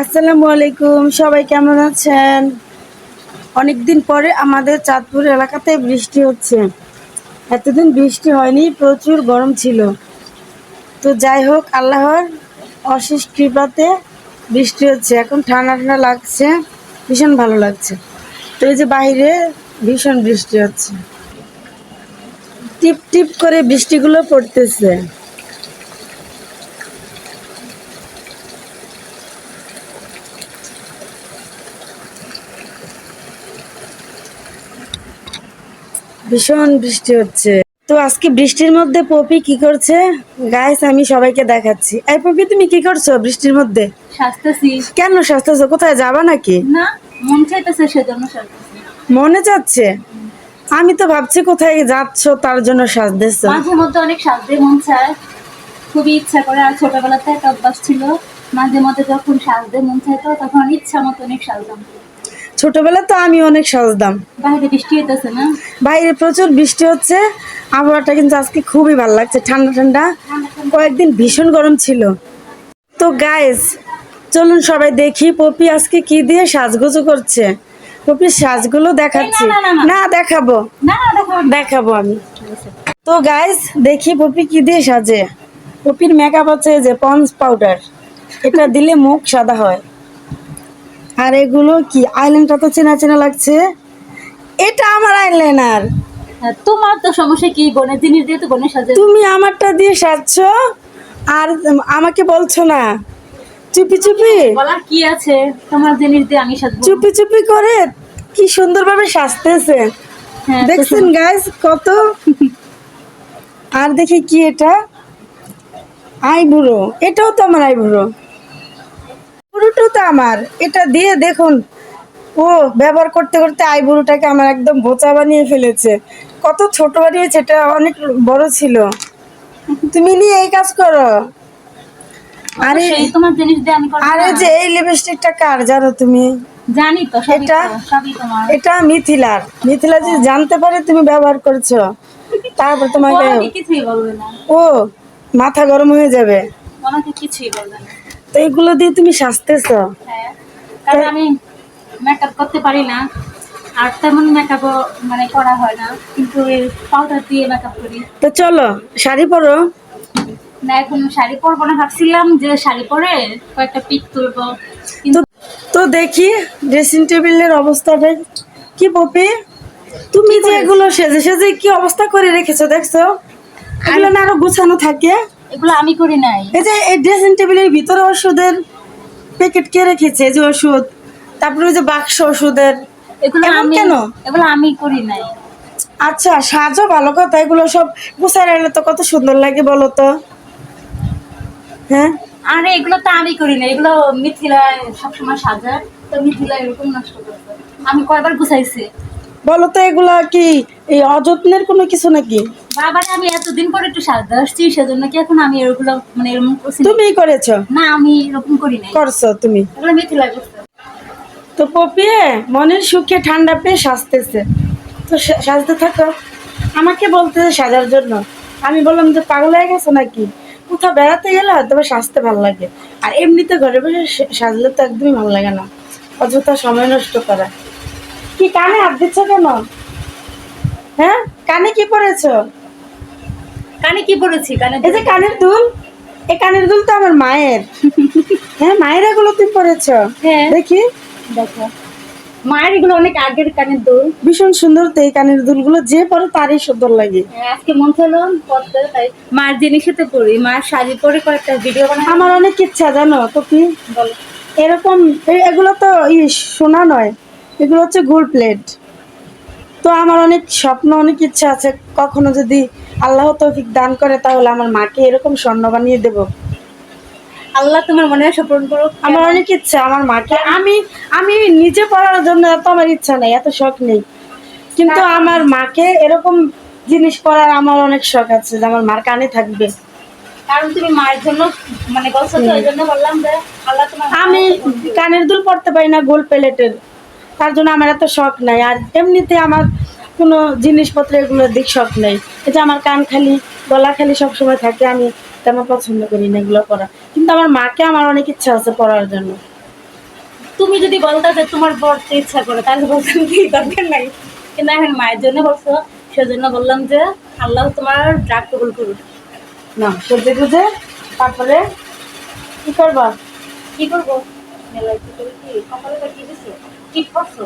আসসালামু আলাইকুম, সবাই কেমন আছেন? অনেকদিন পরে আমাদের চাঁদপুর এলাকাতে বৃষ্টি হচ্ছে। এতদিন বৃষ্টি হয়নি, প্রচুর গরম ছিল। তো যাই হোক, আল্লাহর অশেষ কৃপাতে বৃষ্টি হচ্ছে। এখন ঠান্ডা ঠান্ডা লাগছে, ভীষণ ভালো লাগছে। তো এই যে বাইরে ভীষণ বৃষ্টি হচ্ছে। টিপ টিপ করে বৃষ্টিগুলো পড়তেছে। ভীষণ বৃষ্টি হচ্ছে। তো আজকে বৃষ্টির মধ্যে পপি কি করছে? গাইস আমি সবাইকে দেখাচ্ছি। এই পপি তুমি কি করছ বৃষ্টির মধ্যে? সাজতেছি। কেন সাজতেছো? কোথায় যাবা নাকি? না মন চাইতেছে সেজন্য সাজতেছি। মনে যাচ্ছে আমি তো ভাবছি কোথায় যাচ্ছ তার জন্য সাজতেছো। মাঝে মধ্যে অনেক সাজতে মন চায়। খুবই ইচ্ছা করে আর ছোটবেলাতে একটা অভ্যাস ছিল মাঝে মধ্যে যখন সাজতে মন চাইতো তখন ইচ্ছা মতো অনেক সাজতাম। ছোটবেলা তো আমি অনেক সাজতাম। বাইরে বৃষ্টি হইতেছে না? বাইরে প্রচুর বৃষ্টি হচ্ছে। আবহাওয়াটা কিন্তু আজকে খুবই ভালো লাগছে ঠান্ডা ঠান্ডা। কয়েকদিন ভীষণ গরম ছিল। তো গাইস চলুন সবাই দেখি পপি আজকে কি দিয়ে সাজগোজো করছে। পপির সাজগুলো দেখাচ্ছি। না, দেখাবো। দেখাবো আমি। তো গাইস দেখি পপি কি দিয়ে সাজে। পপির মেকআপ আছে যে পন্স পাউডার এটা দিলে মুখ সাদা হয়। আর এগুলো কি? আইল্যান্ডটা তো চেনা চেনা লাগছে। এটা আমার আইলাইনার হ্যাঁ, তোমার তো সমস্যা কি? বনে জিনিস দিয়ে তো বনে সাজে তুমি আমারটা দিয়ে সাজছ আর আমাকে বলছো না। চুপি চুপি। বলার কি আছে? তোমার জিনিস দিয়ে আমি সাজবো। চুপি চুপি করে কি সুন্দরভাবে সাজতেছে। হ্যাঁ, দেখছেন গাইস কত? আর দেখি কি এটা? আইবুড়ো। এটাও তো আমার আইবুড়ো। আমার। এটা দিয়ে দেখুন। ও ব্যবহার করতে করতে আইবুড়োটাকে আমার একদম বোচা বানিয়ে ফেলেছে। কত ছোট বানিয়েছে এটা অনেক বড় ছিল। তুমি নিয়ে এই কাজ করো। আরে তোমার জিনিস দিয়ে আমি আরে যে এই লিপস্টিকটা কার জানো তুমি? জানি তো এটা? এটা মিথিলার। মিথিলা যে জানতে পারে তুমি ব্যবহার করছ তারপর তোমাকে কিছুই বলবে না। ও মাথা গরম হয়ে যাবে। আমাকে কিছুই বলবে না। তো এগুলো দিয়ে তুমি সাজতেছো? হ্যাঁ কারণ আমি মেকআপ করতে পারি না। আর তেমন মেকআপও মানে করা হয় না কিন্তু পাউডার দিয়ে মেকআপ করি। তো চলো শাড়ি পরো। না এখন শাড়ি পরবো না ভাবছিলাম যে শাড়ি পরে কয়েকটা পিক তুলবো। কিন্তু তো দেখি ড্রেসিং টেবিলের অবস্থাটা কি পপি? তুমি যে এগুলো সেজে সেজে কি অবস্থা করে রেখেছো দেখছ? এগুলো না আরও গুছানো থাকে? এগুলো আমি করি নাই। এই যে এই ড্রেসিং টেবিলের ভিতরে ওষুধের প্যাকেট কে রেখেছে যে ওষুধ তারপরে ওই যে বাক্স ওষুধের এগুলো আমি কেন? এগুলো আমি করি নাই। আচ্ছা সাজো ভালো কথা এগুলো সব গুছায় রাখলে তো কত সুন্দর লাগে বলো তো? হ্যাঁ? আরে এগুলো তো আমি করি না এগুলো মিথিলা সবসময় সাজায় তো মিথিলা এরকম নষ্ট করছে। আমি কয়বার গুছাইছি। বলো তো এগুলা কি এই অযত্নের কোনো কিছু নাকি? বাবার আমি এতদিন পরে একটু সাজতে আসছি সেজন্য কি এখন আমি এগুলো মানে এরকম না? করেছ? না আমি এরকম করি নাই। করছ তুমি? এগুলো মিথিলা করছে তো পপিয়ে মনের সুখে ঠান্ডা পেয়ে সাজতেছে। তো সাজতে থাকো। আমাকে বলতেছে সাজার জন্য। আমি বললাম যে পাগল হয়ে গেছো নাকি? কোথাও বেড়াতে গেলে হয়তো সাজতে ভালো লাগে। আর এমনিতে ঘরে বসে সাজলে তো একদমই ভালো লাগে না। অযথা সময় নষ্ট করা। কি কানে হাত দিচ্ছ কেন? হ্যাঁ? কানে কি পরেছো? কানে কি পড়েছি কানে এই যে কানের দুল এই কানের দুল তো আমার মায়ের। হ্যাঁ মায়ের এগুলো তুমি পরেছো? হ্যাঁ। দেখি। দেখো। মায়ের এগুলো অনেক আগের কানের দোল। ভীষণ সুন্দর তো এই কানের দুলগুলো যে পরে তারই সুন্দর লাগে। আজকে মন পড়তে তাই মার জিনিসেতে পড়ি মার শাড়ি পরে কয়েকটা ভিডিও বানাই আমার অনেক ইচ্ছা জানো তো কি? বলো। এরকম এগুলো তো সোনা নয় এগুলো হচ্ছে গোল্ড প্লেট। তো আমার অনেক স্বপ্ন অনেক ইচ্ছা আছে কখনো যদি আল্লাহ তৌফিক দান করে তাহলে আমার মাকে এরকম স্বর্ণ বানিয়ে দেব। আল্লাহ তোমার মনে হয় পূরণ করো আমার অনেক ইচ্ছা আমার মাকে আমি আমি নিজে পড়ার জন্য এত আমার ইচ্ছা নেই এত শখ নেই। কিন্তু আমার মাকে এরকম জিনিস পরার আমার অনেক শখ আছে যে আমার মার কানে থাকবে। কারণ তুমি মায়ের জন্য মানে বলছো তো ওই জন্য বললাম যে আল্লাহ তোমার আমি কানের দুল পড়তে পারি না গোল প্লেটের তার জন্য আমার এত শখ নাই। আর এমনিতে আমার কোনো জিনিসপত্র এগুলোর দিক শখ নেই। এটা আমার কান খালি গলা খালি সবসময় থাকে আমি তেমন পছন্দ করি না এগুলো পরা। কিন্তু আমার মাকে আমার অনেক ইচ্ছা আছে পড়ার জন্য। তুমি যদি বলতে যে তোমার বরতে ইচ্ছা করে তাহলে বলতাম কি দরকার নাই। কিন্তু এখন মায়ের জন্য বলছো সেজন্য বললাম যে আল্লাহ তোমার ড্রাগ কবুল করুন না সবজি বুঝে তারপরে কি করবা? কি করব? মেলায় কি করে কি? কপালে কি দিছো? কি করছ?